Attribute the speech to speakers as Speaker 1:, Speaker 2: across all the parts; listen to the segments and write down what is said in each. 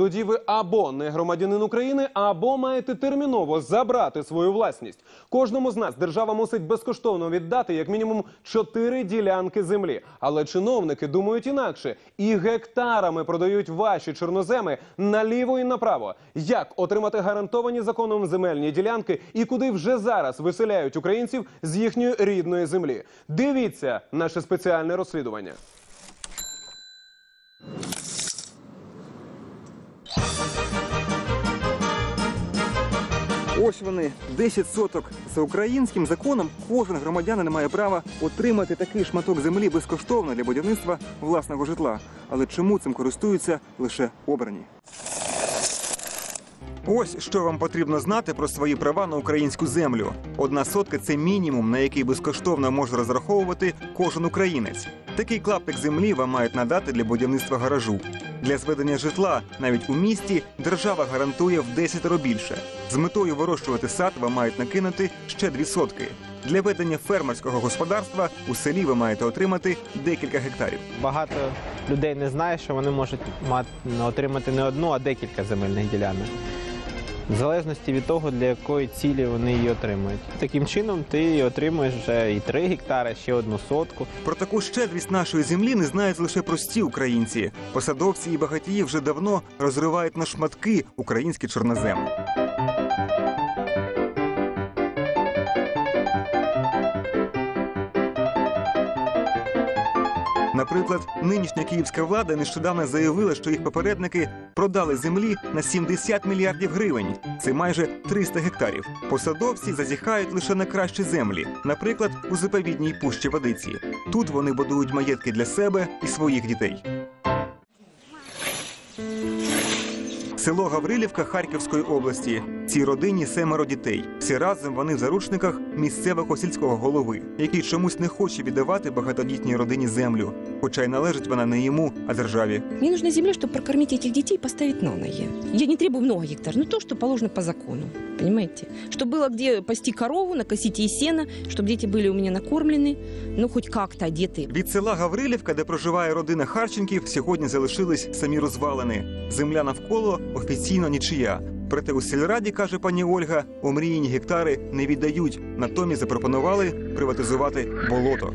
Speaker 1: тоді ви або не громадянин України, або маєте терміново забрати свою власність. Кожному з нас держава мусить безкоштовно віддати як мінімум чотири ділянки землі. Але чиновники думають інакше і гектарами продають ваші чорноземи наліво і направо. Як отримати гарантовані законом земельні ділянки і куди вже зараз виселяють українців з їхньої рідної землі? Дивіться наше спеціальне розслідування.
Speaker 2: Ось вони 10 соток. За українським законом кожен громадянин має право отримати такий шматок землі безкоштовно для будівництва власного житла. Але чому цим користуються лише обрані? Ось що вам потрібно знати про свої права на українську землю. Одна сотка це мінімум, на який безкоштовно може розраховувати кожен українець. Такий клаптик землі вам мають надати для будівництва гаражу. Для зведення житла навіть у місті держава гарантує в 10 більше. З метою вирощувати сад ви мають накинути ще дві сотки. Для ведення фермерського господарства у селі ви маєте отримати декілька гектарів.
Speaker 3: Багато людей не знає, що вони можуть мати, отримати не одну, а декілька земельних ділянок. В залежності від того, для якої цілі вони її отримують. Таким чином ти отримуєш вже і 3 гектари, ще одну сотку.
Speaker 2: Про таку щедрість нашої землі не знають лише прості українці. Посадовці і багатії вже давно розривають на шматки українські чорноземи. Наприклад, нинішня київська влада нещодавно заявила, що їх попередники продали землі на 70 мільярдів гривень. Це майже 300 гектарів. Посадовці зазіхають лише на кращі землі, наприклад, у заповідній пущі водиці. Тут вони будують маєтки для себе і своїх дітей. Село Гаврилівка Харківської області. Цій родині семеро дітей. Всі разом вони в заручниках місцевого сільського голови, який чомусь не хоче віддавати багатодітній родині землю, хоча й належить вона не йому, а державі.
Speaker 4: Мне нужна земля, чтобы прокормить этих детей и поставить на ноги. Я не требую много гектар, но то, что положено по закону. Понимаете? Чтобы было где пасти корову, накосить ей сено, чтобы дети были у меня накормлены, ну хоть как-то одеты.
Speaker 2: Від села Гаврилівка, де проживає родина Харченків, сьогодні залишились самі розвалини. Земля навколо офіційно нічия. Проте у сільраді, каже пані Ольга, омріяні гектари не віддають. Натомість запропонували приватизувати болото.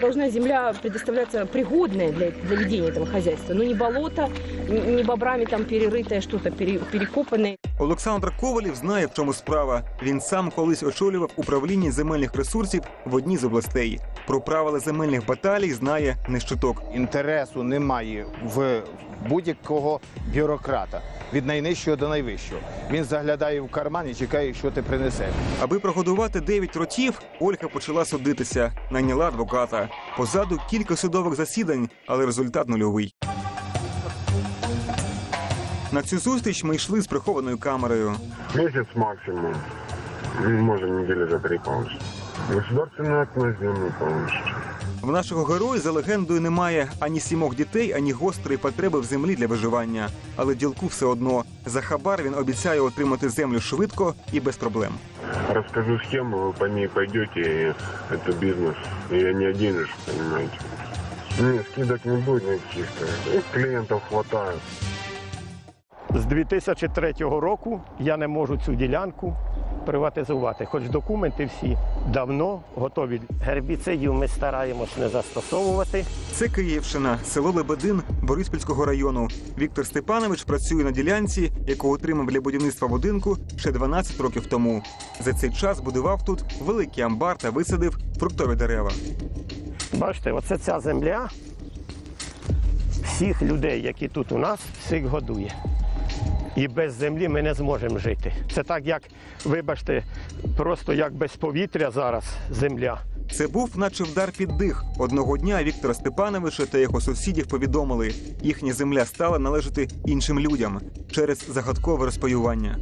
Speaker 4: Должна земля предоставляться пригодная для, для ведения этого хозяйства, но не болото, не, бобрами там перерытое что-то, пере- перекопанное.
Speaker 2: Олександр Ковалів знає, в чому справа. Він сам колись очолював управління земельних ресурсів в одній з областей. Про правила земельних баталій знає не
Speaker 5: інтересу немає в будь-якого бюрократа від найнижчого до найвищого. Він заглядає в карман і чекає, що ти принесеш.
Speaker 2: Аби прогодувати дев'ять ротів, Ольга почала судитися, найняла адвоката. Позаду кілька судових засідань, але результат нульовий. На цю зустріч ми йшли з прихованою камерою.
Speaker 6: Месяц максимум. Может, недели за три получится. Государственный акт на землю получите.
Speaker 2: В нашого героя за легендою немає ані сімох дітей, ані гострої потреби в землі для виживання. Але ділку все одно за хабар він обіцяє отримати землю швидко і без проблем.
Speaker 6: Расскажу схему, вы по ней пойдете, бизнес. И я не один же, понимаете. Нет, скидок не будет никаких. Ну, Клиентов хватает.
Speaker 7: З 2003 року я не можу цю ділянку приватизувати, хоч документи всі давно готові. Гербіцидів ми стараємось не застосовувати.
Speaker 2: Це Київщина, село Лебедин Бориспільського району. Віктор Степанович працює на ділянці, яку отримав для будівництва будинку ще 12 років тому. За цей час будував тут великий амбар та висадив фруктові дерева.
Speaker 7: Бачите, оце ця земля всіх людей, які тут у нас, всіх годує. І без землі ми не зможемо жити. Це так, як, вибачте, просто як без повітря зараз земля.
Speaker 2: Це був, наче вдар під дих. Одного дня Віктора Степановича та його сусідів повідомили, їхня земля стала належати іншим людям через загадкове розпаювання.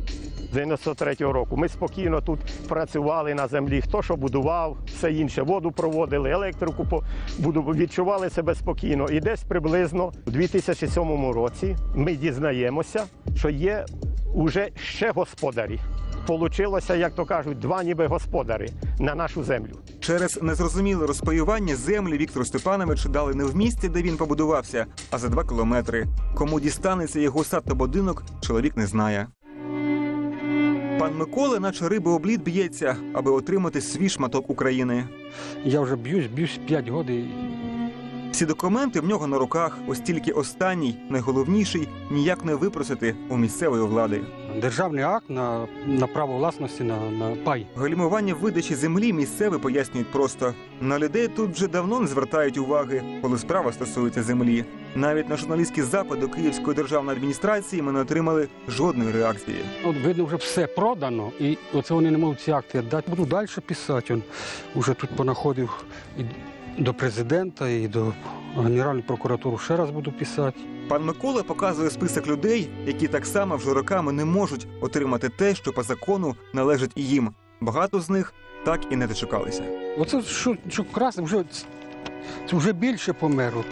Speaker 7: З 93-го року. Ми спокійно тут працювали на землі. Хто що будував, все інше, воду проводили, електрику відчували себе спокійно. І десь приблизно у 2007 році ми дізнаємося, що є уже ще господарі. Получилося, як то кажуть, два ніби господари на нашу землю.
Speaker 2: Через незрозуміле розпаювання землі Віктору Степановичу дали не в місті, де він побудувався, а за два кілометри. Кому дістанеться його сад та будинок, чоловік не знає. Пан Микола, наче риби облід, б'ється, аби отримати свій шматок України.
Speaker 8: Я вже б'юсь, б'юсь 5 років.
Speaker 2: Всі документи в нього на руках, ось тільки останній, найголовніший, ніяк не випросити у місцевої влади.
Speaker 8: Державний акт на, на право власності на, на пай.
Speaker 2: Гальмування видачі землі місцеві пояснюють просто. На людей тут вже давно не звертають уваги, коли справа стосується землі. Навіть на журналістський запит до Київської державної адміністрації ми не отримали жодної реакції.
Speaker 8: От видно, вже все продано, і оце вони не можуть ці акти віддати. Буду далі писати. Он уже тут понаходив і до президента, і до Генеральної прокуратури ще раз буду писати.
Speaker 2: Пан Микола показує список людей, які так само вже роками не можуть отримати те, що по закону належить і їм. Багато з них так і не дочекалися.
Speaker 8: Оце що, що красне, вже, вже більше померло.